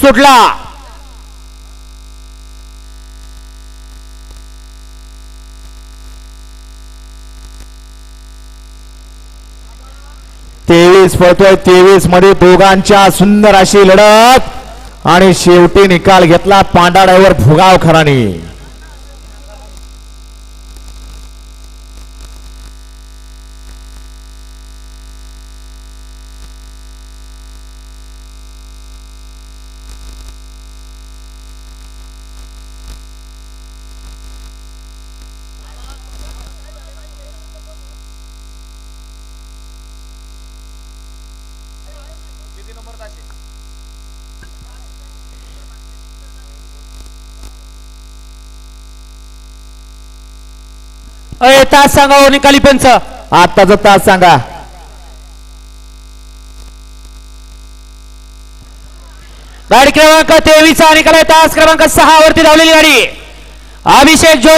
सुटला. तेवीस पळतोय तेवीसमध्ये दोघांच्या सुंदर अशी लढत. आणि शेवटी निकाल घेतला पांढरा ड्रायव्हर भुगाव खराने अय तास सांगा हो निकाली पंच. आत्ताचा तास सांगा. गाडी क्रमांक तेवीस निकाल आहे तास क्रमांक सहा वरती धावलेली गाडी. अभिषेक जोर